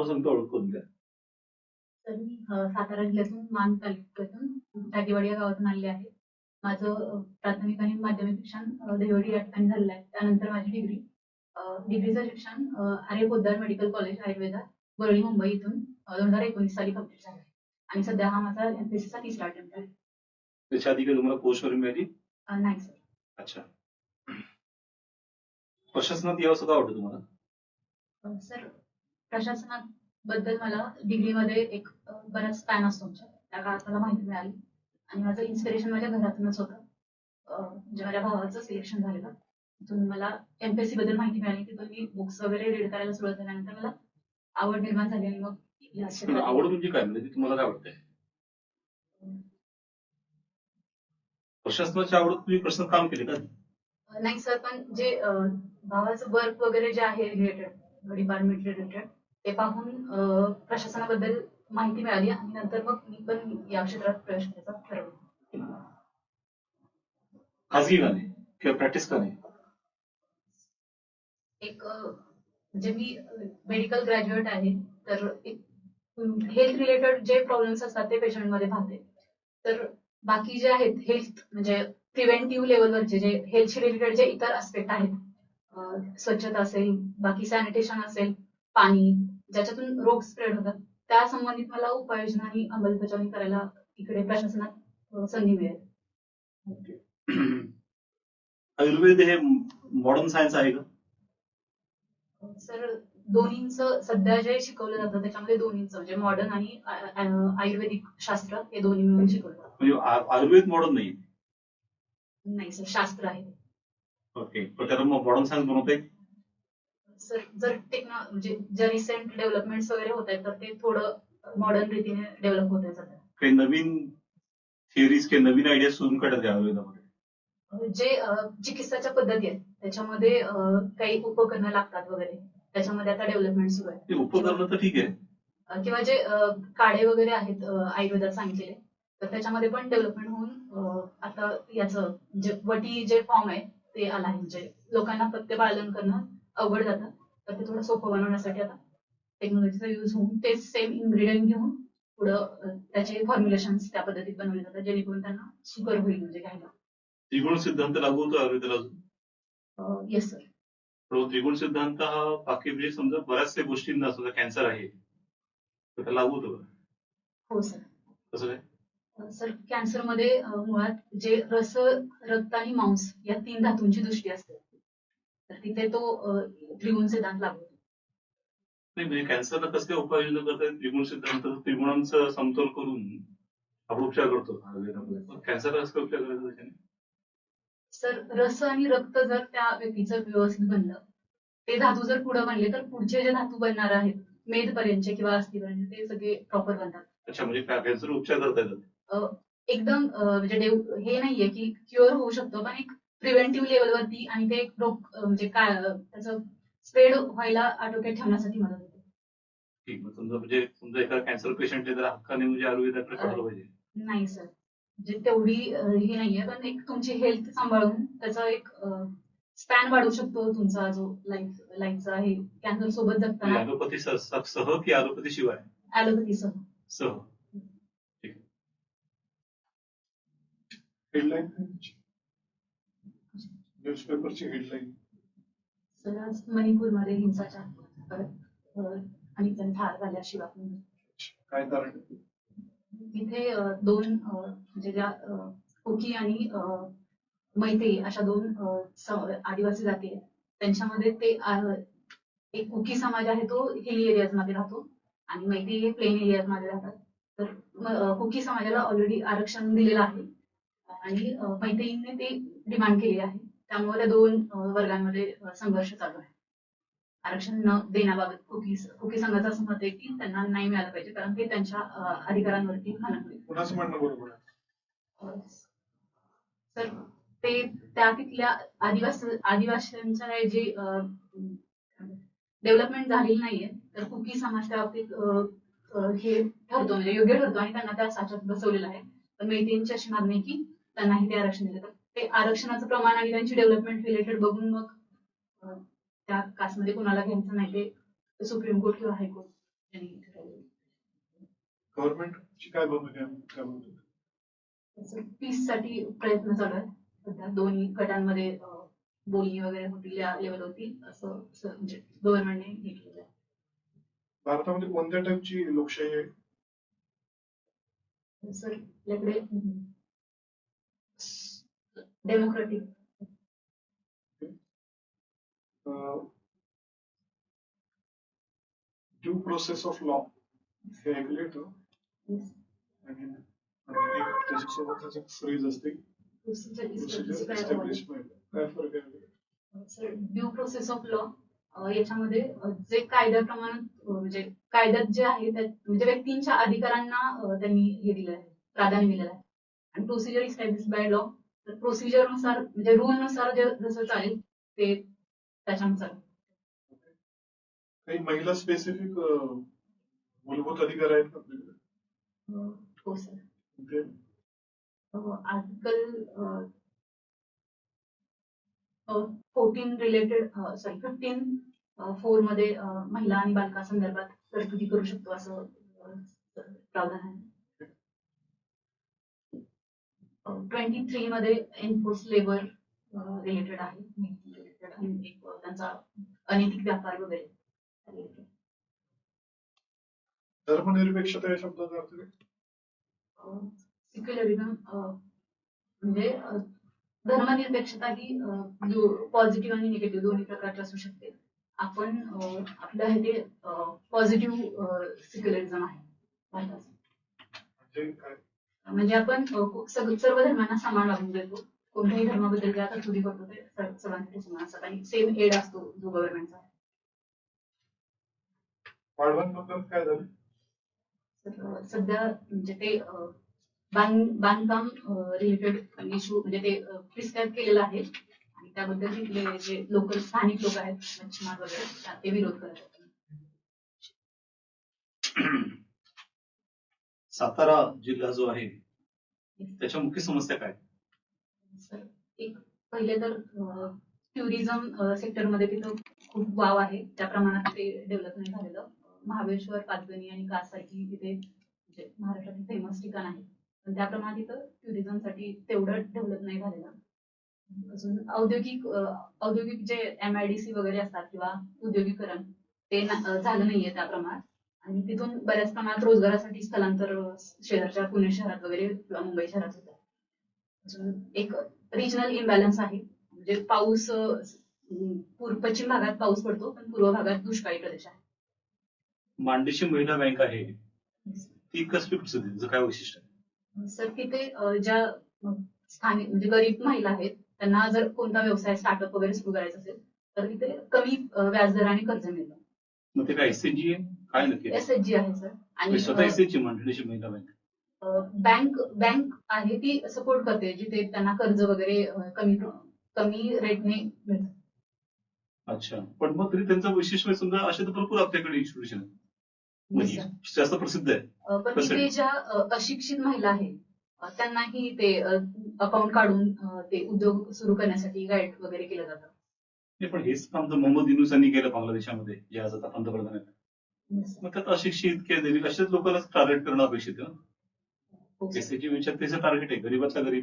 नाव सांगतो ओळख करून द्या तर मी अ, सातारा जिल्ह्यातून मान तालुक्यातून टाकेवाडी या गावातून आलेले आहे. माझं अ, प्राथमिक आणि माध्यमिक शिक्षण अ, देवडी या ठिकाणी झालेलं आहे. त्यानंतर माझी डिग्री डिग्रीचं शिक्षण अ, आर्य पोद्दार मेडिकल कॉलेज आयुर्वेदा वरळी मुंबई इथून दोन हजार एकोणीस साली कंप्लीट झालं आहे. आणि सध्या हा माझा एमपीएससीचा तिसरा अटेम्प्ट आहे. त्याच्या आधी काही तुम्हाला पोस्ट वगैरे मिळाली? अ, नाही सर अच्छा. प्रशासनात यावं का आवडतं तुम्हाला? अ, सर प्रशासनात बद्दल मला डिग्रीमध्ये एक बराच स्पॅन असतो आमच्या त्या काळात मला माहिती मिळाली. आणि माझं इन्स्पिरेशन माझ्या घरातूनच होतं. म्हणजे माझ्या भावाचं सिलेक्शन झालेलं. तिथून मला एमपीएससी बद्दल माहिती मिळाली. तिथून मी बुक्स वगैरे रीड करायला सुरुवात झाल्यानंतर मला आवड निर्माण झाली आणि मग आवड म्हणजे काय? म्हणजे तुम्हाला काय वाटतंय प्रशासनाची आवड तुम्ही प्रश्न काम केले का? नाही सर पण जे भावाचं वर्क वगैरे जे आहे रिलेटेड डिपार्टमेंट रिलेटेड ते पाहून अ, प्रशासनाबद्दल माहिती मिळाली आणि नंतर मग मी पण या क्षेत्रात प्रवेश करायचा ठरवलं. खाजगी गाणे किंवा प्रॅक्टिस का नाही एक अ, म्हणजे मी मेडिकल ग्रॅज्युएट आहे तर हेल्थ रिलेटेड जे प्रॉब्लेम्स असतात ते पेशंटमध्ये पाहते. तर बाकी जे आहेत हेल्थ म्हणजे प्रिव्हेंटिव्ह लेवलवरचे जे हेल्थ रिलेटेड जे इतर आस्पेक्ट आहेत अ, स्वच्छता असेल बाकी सॅनिटेशन असेल पाणी ज्याच्यातून रोग स्प्रेड होतात त्या संबंधित मला उपाययोजना आणि अंमलबजावणी करायला इकडे प्रशासनात संधी मिळेल. आयुर्वेद हे मॉडर्न सायन्स आहे का? सर दोन्हींचं सध्या जे शिकवलं जातं त्याच्यामध्ये दोन्हींचं म्हणजे मॉडर्न आणि आयुर्वेदिक शास्त्र हे दोन्ही मिळून शिकवलं म्हणजे आयुर्वेद मॉडर्न नाही? नाही सर शास्त्र आहे. ओके. मॉडर्न सायन्स बनवते जर टेक्नो म्हणजे ज्या रिसेंट डेव्हलपमेंट्स वगैरे होत आहेत तर ते थोडं मॉडर्न रीतीने डेव्हलप होत आहे काही नवीन थिअरीज काही नवीन आयडिया करतात या आयुर्वेदामध्ये जे चिकित्साच्या पद्धती आहेत त्याच्यामध्ये काही उपकरणं लागतात वगैरे. त्याच्यामध्ये आता डेव्हलपमेंट सुरू आहे ते उपकरणं तर ठीक आहे. किंवा जे काढे वगैरे आहेत आयुर्वेदात सांगितलेले तर त्याच्यामध्ये पण डेव्हलपमेंट होऊन आता याचं जे वटी जे फॉर्म आहे ते आला आहे. म्हणजे लोकांना पथ्य पालन करणं अवघड जातं. तर ते थोडं सोपं बनवण्यासाठी आता टेक्नॉलॉजीचा युज होऊन तेच सेम इन्ग्रेडियंट घेऊन पुढं त्याचे फॉर्म्युलेशन त्या पद्धतीत बनवले जातात जेणेकरून त्यांना सुकर होईल म्हणजे घ्यायला. त्रिगुण सिद्धांत लागू होतो आयुर्वेदाला अजून? येस सर त्रिगुण सिद्धांत हा बाकी म्हणजे समजा बऱ्याचशा गोष्टींना समजा कॅन्सर आहे तर त्याला लागू होतो? हो सर कसं काय? सर कॅन्सरमध्ये मुळात जे रस रक्त आणि मांस या तीन धातूंची दृष्टी असते. तर तिथे तो त्रिगुण सिद्धांत लागू होतो. नाही म्हणजे कॅन्सरला कसल्या उपाययोजना करतात त्रिगुण सिद्धांत त्रिगुणांचा समतोल करून आपण उपचार करतो. कॅन्सरला कसं उपचार करायचा सर रस आणि रक्त जर त्या व्यक्तीचं व्यवस्थित बनलं ते धातू जर पुढे बनले तर पुढचे जे धातू बनणार आहेत मेद पर्यंतचे किंवा अस्थिपर्यंत ते सगळे प्रॉपर बनतात. अच्छा म्हणजे कॅन्सर उपचार करता येतात? एकदम म्हणजे हे नाहीये की क्युअर होऊ शकतो पण एक प्रिव्हेंटिव्ह लेवलवरती आणि ते म्हणजे काय त्याचं स्प्रेड व्हायला आटोक्यात ठेवण्यासाठी मदत होते. ठीक मग समजा म्हणजे समजा एका कॅन्सर पेशंट आहे तर हक्काने म्हणजे आयुर्वेदाकडे कळलं पाहिजे. नाही सर. म्हणजे तेवढी ही नाहीये पण एक तुमची हेल्थ सांभाळून त्याचा एक स्पॅन वाढू शकतो तुमचा जो लाईफ लाईफचा आहे कॅन्सर सोबत जगताना. ॲलोपॅथी सह सह की ॲलोपॅथी शिवाय? ऍलोपॅथीसह सह. हेडलाईन न्यूजपेपरची हेडलाईन सर आज मणिपूरमध्ये हिंसाचार जण ठार झाले अशी बातमी काय कारण तिथे दोन म्हणजे ज्या कुकी आणि अं, मैतेई अशा दोन आदिवासी जाती आहेत. त्यांच्यामध्ये ते एक कुकी समाज आहे तो हिली एरियाजमध्ये राहतो. आणि मैतेई हे प्लेन एरियाजमध्ये राहतात. तर कुकी समाजाला ऑलरेडी आरक्षण दिलेलं आहे. आणि अं, मैतेईने ते डिमांड केली आहे. त्यामुळे त्या दोन वर्गांमध्ये संघर्ष चालू आहे. आरक्षण न देण्याबाबत कुकी कुकी संघाचं असं मत आहे की त्यांना नाही मिळालं पाहिजे कारण ते त्यांच्या अधिकारांवरती होईल आहे. तर ते त्या तिथल्या आदिवासी आदिवासींच्या जे डेव्हलपमेंट झालेली नाहीये तर कुकी समाज त्या बाबतीत हे ठरतो म्हणजे योग्य ठरतो आणि त्यांना त्या साच्यात बसवलेलं आहे. तर मैत्रिणींची अशी मागणी आहे की त्यांनाही ते आरक्षण दिलं तर ते आरक्षणाचं प्रमाण आणि त्यांची डेव्हलपमेंट रिलेटेड बघून मग त्या कास्टमध्ये कोणाला घ्यायचं नाही ते सुप्रीम कोर्ट किंवा हायकोर्ट ठरवलं. गव्हर्नमेंटची काय भूमिका पीससाठी प्रयत्न चालू आहेत. सध्या दोन्ही गटांमध्ये बोलणी वगैरे होतील या लेवलवरती असं असं म्हणजे गव्हर्नमेंटने हे केलेलं आहे. भारतामध्ये कोणत्या टाईपची लोकशाही आहे? सर आपल्याकडे डेमोक्रेटिक हे आणि त्याच्यासोबत त्याचं फ्रीज असते प्रोसिजर एस्टॅब्लिशमेंट काय फरक आहे sir due process of law याच्यामध्ये अं, जे कायद्याप्रमाणे अं, म्हणजे कायद्यात जे आहे म्हणजे व्यक्तींच्या अधिकारांना त्यांनी हे दिलं आहे प्राधान्य दिलेलं आहे. आणि प्रोसिजर इस्टॅब्लिश बाय लॉ तर प्रोसिजरनुसार म्हणजे रूलनुसार जे जसं चालेल ते त्याच्यानुसार. काही महिला स्पेसिफिक मूलभूत अधिकार आहेत आपल्याकडे? हो sir article fourteen related sorry fifteen फोरमध्ये महिला आणि बालका संदर्भात तरतुदी करू शकतो असं प्रावधान आहे. ट्वेंटी थ्री मध्ये एनफोर्स लेबर रिलेटेड आहे त्यांचा अनैतिक व्यापार वगैरे. धर्मनिरपेक्षता या शब्दाचा अर्थ काय? सिक्युलरिझम म्हणजे धर्मनिरपेक्षता ही पॉझिटिव्ह आणि निगेटिव्ह दोन्ही प्रकारची असू शकते. आपण आपलं हे ते पॉझिटिव्ह सिक्युलरिझम आहे. भारताचं. म्हणजे आपण सग- सर्व धर्मांना समान वागणूक देतो कोणत्याही धर्माबद्दल ज्या तरतुदी करतो ते सर्व- सर्वांसाठी समान असतात आणि सेम एड असतो जो गव्हर्नमेंटचा वाढवांबद्दल काय झालं? तर अं, सध्या म्हणजे ते अं, बांध बांधकाम रिलेटेड इश्यू म्हणजे ते प्रिस्क्राईब केलेलं आहे. आणि त्याबद्दल तिथले जे लोकल स्थानिक लोक आहेत मच्छीमार वगैरे त्या- ते विरोध करत आहेत. सातारा जिल्हा जो आहे त्याच्या मुख्य समस्या काय? सर, एक पहिले तर टुरिझम सेक्टरमध्ये तिथं खूप वाव आहे. त्या प्रमाणात ते डेव्हलप नाही झालेलं. महाबळेश्वर पाचगणी आणि कास सारखी तिथे म्हणजे महाराष्ट्रातील फेमस ठिकाण आहे. पण त्या प्रमाणात तिथं टुरिझमसाठी तेवढं डेव्हलप नाही झालेलं. अजून औद्योगिक अं, औद्योगिक जे एम आय डी सी वगैरे असतात किंवा उद्योगीकरण ते ना- अं, झालं नाहीये त्या प्रमाणात. आणि तिथून बऱ्याच प्रमाणात रोजगारासाठी स्थलांतर शेजारच्या पुणे शहरात वगैरे किंवा मुंबई शहरात होतं अजून एक रिजनल इम्बॅलन्स आहे. म्हणजे पाऊस पश्चिम भागात पाऊस पडतो पण पूर्व भागात दुष्काळी प्रदेश आहे. मांडेशी महिला बँक आहे. ती कसली? तिचं काय वैशिष्ट्य आहे? सर तिथे ज्या स्थानिक म्हणजे गरीब महिला आहेत त्यांना जर कोणता व्यवसाय स्टार्टअप वगैरे सुरू करायचा असेल तर तिथे कमी व्याजदराने कर्ज मिळतं. मग ते काय एसएचजी आहे काय नक्की? एस एच जी आहे सर. आणि स्वतः महिला बँक. बँक बँक आहे ती सपोर्ट करते जिथे त्यांना कर्ज वगैरे अं, कमी कमी रेटने मिळतं. अच्छा. पण मग तरी त्यांचं वैशिष्ट्य म्हणजे समजा असे तर भरपूर आपल्याकडे इन्स्टिट्यूशन आहेत. म्हणजे. जास्त प्रसिद्ध आहे अ, पण कसं तिथे आहे? ज्या अ, अशिक्षित महिला आहेत अ, त्यांनाही ते अकाउंट काढून अ, ते उद्योग सुरू करण्यासाठी गाईड वगैरे केलं जातं. नाही, पण हेच काम तर मोहम्मद युनुस यांनी केलं बांगलादेशामध्ये जे आज आता पंतप्रधान आहेत. मग त्यात अशिक्षित गरीब अशाच लोकांना टार्गेट करणं अपेक्षित आहे ना. एसएचजी विचार त्याचं टार्गेट आहे गरीबातला गरीब.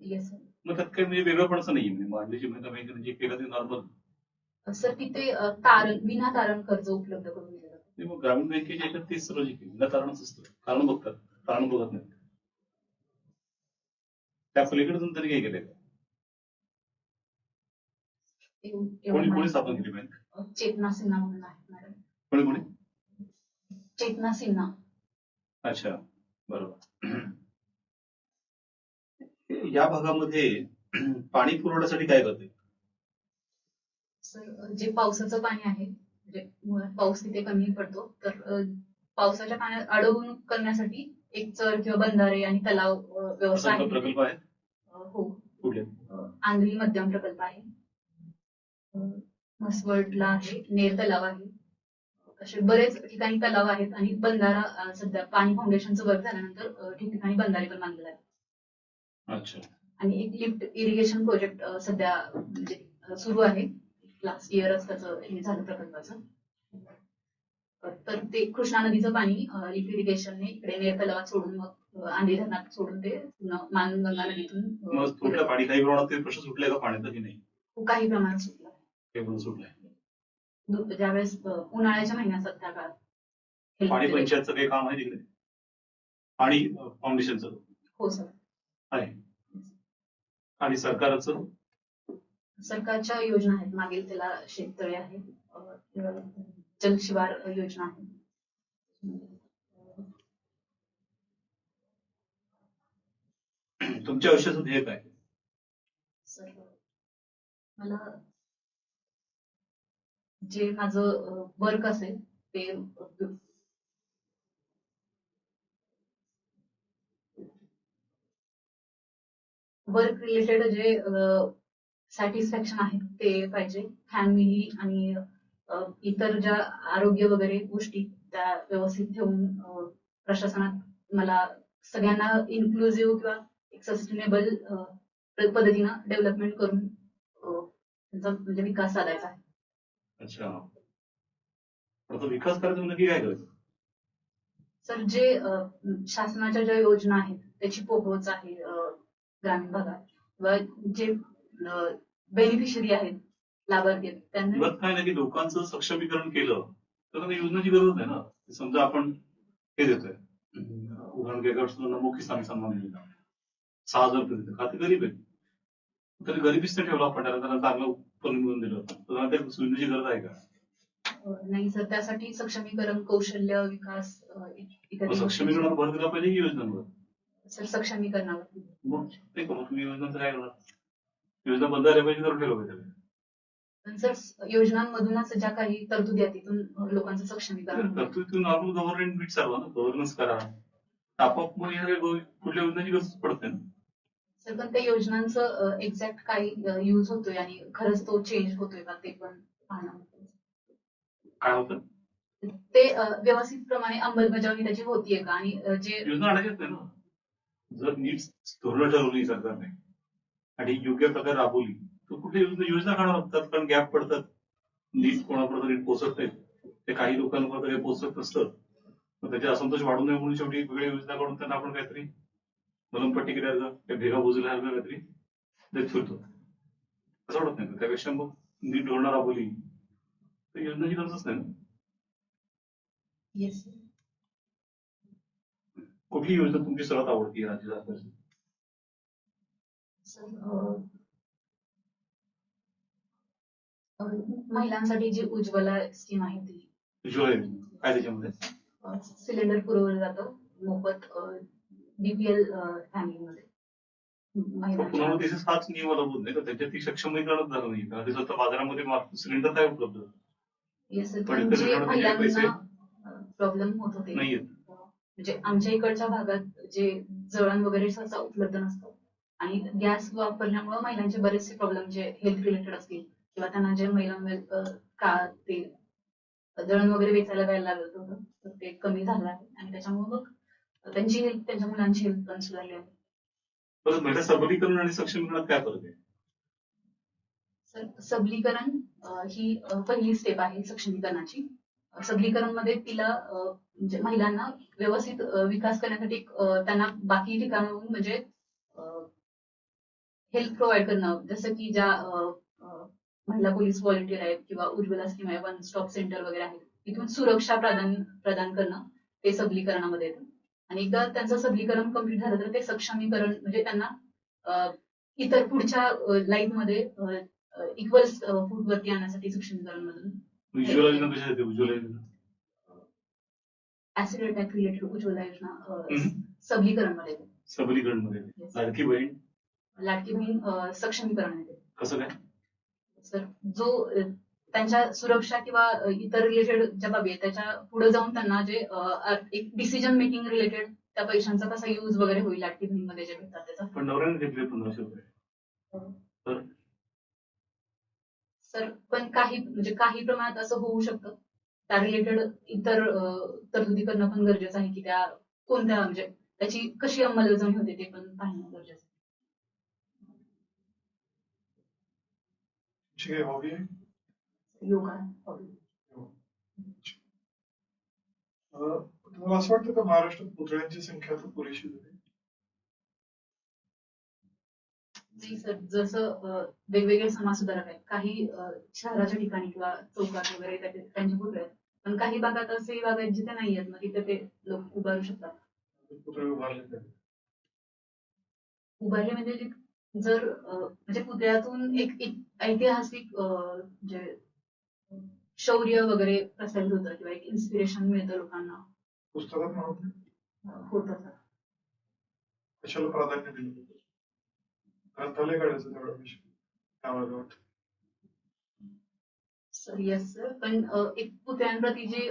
येस मग त्यात काही म्हणजे वेगळंपणचं नाही म्हणजे मांडेशी महिला बँकेने जे केलं ते नॉर्मल सर तिथे तारण विना तारण कर्ज उपलब्ध करून दिलं मग ग्रामीण बँकेच्या याच्यात तेच लॉजिक आहे. न तारणच असतं. कारण बघतात तारण बघत नाही त्या पलीकडे तरी काय केलंय कोणी कोणी. स्थापन केली बँक चेतना सिन्हा म्हणून मॅडम. कोणी कोणी? चेतना सिन्हा अच्छा बरोबर. या भागामध्ये पाणी पुरवठ्यासाठी काय करते? सर जे पावसाचं पाणी आहे म्हणजे मुळात पाऊस तिथे कमी पडतो तर पावसाच्या पाण्यात अडवणूक करण्यासाठी एक चर किंवा बंधारे आणि तलाव व्यवस्था आहे. प्रकल्प आहे? हो. कुठले? अ, आंध्री मध्यम प्रकल्प आहे. म्हसवडला आहे नेर तलाव आहे. असे बरेच ठिकाणी तलाव आहेत आणि बंधारा सध्या पाणी फाउंडेशनचं वर्क झाल्यानंतर ठिकठिकाणी बंधारे पण बांधलेले आहेत. अच्छा. आणि एक लिफ्ट इरिगेशन प्रोजेक्ट सध्या म्हणजे सुरू आहे. लास्ट इयरच त्याचं हे झालं प्रकल्पाचं. तर ते कृष्णा नदीचं पाणी लिक्विड इरिगेशनने इकडे नेर तलावात सोडून मग आंधी धरणात सोडून ते मानगंगा नदीतून पाणी काही प्रमाणात ते प्रश्न सुटले का पाण्याचा की नाही काही प्रमाणात सुटला. पण सुटलंय. दु- ज्यावेळेस उन्हाळ्याच्या महिन्यात सध्या काळात पाणी पंचायतचं काही काम आहे तिकडे. पाणी फाउंडेशनचं हो सर. आहे. आणि सरकारचं? सरकारच्या योजना आहेत. मागील त्याला शेततळे आहे. जलशिवार योजना आहे. तुमच्या आयुष्याचं ध्येय काय? सर मला जे माझं वर्क असेल ते वर्क रिलेटेड जे सॅटिस्फॅक्शन आहे ते पाहिजे. फॅमिली आणि इतर ज्या आरोग्य वगैरे गोष्टी त्या व्यवस्थित ठेवून प्रशासनात मला सगळ्यांना इन्क्लुझिव्ह किंवा एक सस्टेनेबल पद्धतीनं डेव्हलपमेंट करून त्यांचा म्हणजे विकास साधायचा आहे. अच्छा. आता विकास करायचा म्हणजे नक्की काय करायचं सर जे अं, शासनाच्या ज्या योजना आहेत त्याची पोहोच आहे अं, ग्रामीण भागात. किंवा जे बेनिफिशरी आहेत लाभार्थी आहेत त्यांना मुळात काय नाही की लोकांचं सक्षमीकरण केलं तर त्यांना योजनेची गरज नाही ना? समजा आपण हे देतोय. उदाहरण घ्या सुद्धा नमो किसान सन्मान योजना. सहा हजार रुपये देतो खाते गरीब आहे तरी गरिबीच तर ठेवला आपण. त्याला त्यांना चांगलं उत्पन्न मिळून दिलं होतं. तर त्या सुविधेची गरज आहे का? नाही सर त्यासाठी सक्षमीकरण कौशल्य विकास इत्यादी. सक्षमीकरणावर भर दिला पाहिजे की योजनांवर? सर सक्षमीकरणावर. मग ते का मग तुम्ही योजनांचं काय करणार? योजना बंद झाल्या पाहिजे करून ठेवलं पाहिजे. पण सर योजनांमधूनच ज्या काही तरतुदी आहेत तिथून लोकांचं सक्षमीकरण. तर तुम्ही नॉर्मल गव्हर्नमेंट नीट चालवा ना गव्हर्नन्स करा. आपोआप मग कुठल्या योजनेची गरज पडते ना. सर पण त्या योजनांचं एक्झॅक्ट काय युज होतोय आणि खरंच तो चेंज होतोय का ते पण पाहणं काय होतं? ते व्यवस्थित प्रमाणे अंमलबजावणी त्याची होतीये का? आणि जे योजना आणायच्याच नाही ना जर नीट धोरणं ठरवली सरकारने आणि योग्य प्रकारे राबवली तर कुठे योजना काढावं लागतात कारण गॅप पडतात. नीट कोणापर्यंत नीट पोहोचत नाहीत. ते काही लोकांपर्यंत पोहोचत नसतं. त्याचे असंतोष वाढू नये म्हणून शेवटी वेगळ्या योजना काढून त्यांना आपण काहीतरी मलमपट्टी केल्यासारखं त्या भेगा बुजल्या काहीतरी. देत फिरतो. असं वाटत नाही? त्यापेक्षा मग नीट धोरणं राबवली तर योजनेची गरजच नाही ना? कुठली योजना तुमची सर्वात आवडती राज्य सरकारची महिलांसाठी जी उज्ज्वला स्कीम आहे ती. उज्ज्वला काय त्याच्यामध्ये? सिलेंडर पुरवलं जातं. मोफत बीपीएल फॅमिलीमध्ये हाच नियम अवलंबून नाही तर त्याच्यात ती सक्षमीकरणच झालं नाही कारण त्याचं आता बाजारामध्ये सिलेंडर काय उपलब्ध. प्रॉब्लेम होत होते. नाहीयेत म्हणजे आमच्या इकडच्या भागात जे जळण वगैरे सहसा उपलब्ध नसतं. आणि गॅस वापरल्यामुळे महिलांचे बरेचसे प्रॉब्लेम जे हेल्थ रिलेटेड असतील किंवा त्यांना जे महिलांमध्ये अं, का ते जळण वगैरे वेचायला जायला लागत होतं तर ते कमी झालं आहे. आणि त्याच्यामुळे मग त्यांची हेल्थ त्यांच्या मुलांची हेल्थ पण सुधारली आहे. महिला सबलीकरण आणि सक्षमीकरणात काय फरक आहे? सर सबलीकरण अं, ही अं, पहिली स्टेप आहे सक्षमीकरणाची. सबलीकरणमध्ये तिला अं, म्हणजे महिलांना व्यवस्थित अं, विकास करण्यासाठी एक, अं, त्यांना बाकी ठिकाणाहून म्हणजे हेल्प प्रोव्हाइड करणं. जसं की ज्या अं, अं, महिला पोलीस व्हॉलेंटियर आहेत किंवा उज्ज्वला स्कीम आहे वन स्टॉप सेंटर वगैरे आहे तिथून सुरक्षा प्रदान प्रदान करणं ते सबलीकरणामध्ये येतं. आणि एकदा त्यांचं सबलीकरण कंप्लीट झालं तर ते सक्षमीकरण म्हणजे त्यांना इतर पुढच्या लाईफमध्ये इक्वल फूट वरती आणण्यासाठी सक्षमीकरण मधून ऍसिड अटॅक रिलेटेड उज्ज्वला योजना. सबलीकरणमध्ये. सबलीकरणमध्ये. लाडकी बहीण? लाडकी बहीण सक्षमीकरण येते. कसं काय? तर जो त्यांच्या सुरक्षा किंवा इतर रिलेटेड ज्या बाबी आहेत त्याच्या पुढे जाऊन त्यांना जे एक डिसिजन मेकिंग रिलेटेड त्या पैशांचा कसा युज वगैरे होईल लाडकी बहीणमध्ये जे भेटतात त्याचा. पण नवऱ्याने घेतले पंधराशे रुपये तर? सर पण काही म्हणजे काही प्रमाणात असं होऊ शकतं. त्या रिलेटेड इतर तरतुदी करणं पण गरजेचं आहे की त्या कोणत्या म्हणजे त्याची कशी अंमलबजावणी होते ते पण पाहणं गरजेचं आहे. तुमची काही हॉबी आहे योगा तुम्हाला असं वाटतं का महाराष्ट्रात पुतळ्यांची संख्या आता पुरेशी झाली नाही सर जसं वेगवेगळे समाज सुधारक आहेत. काही शहराच्या ठिकाणी किंवा चौकात वगैरे त्याचे- पुतळे आहेत. पण काही भागात असे भाग आहेत जिथे नाही आहेत मग तिथे ते लोक उभारू शकतात. पुतळे उभारले उभारले म्हणजे जे- जर म्हणजे पुतळ्यातून एक ऐतिहासिक म्हणजे शौर्य वगैरे प्रसारित होतं किंवा एक इन्स्पिरेशन मिळतं लोकांना. पुस्तकात. अं, होतं सर. कशाला प्राधान्य दिलं ग्रंथालय काढायचं तेवढा विषय? त्यामध्ये वाटतं? सर येस सर पण एक पुतळ्यांप्रती जी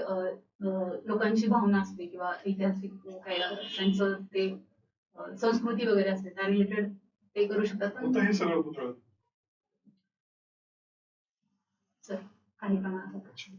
लोकांची भावना असते किंवा ऐतिहासिक काय त्यांचं ते संस्कृती वगैरे असते त्या रिलेटेड ते करू शकतात हे सगळं पुतळं. सर काही प्रमाणात होतं. अच्छा.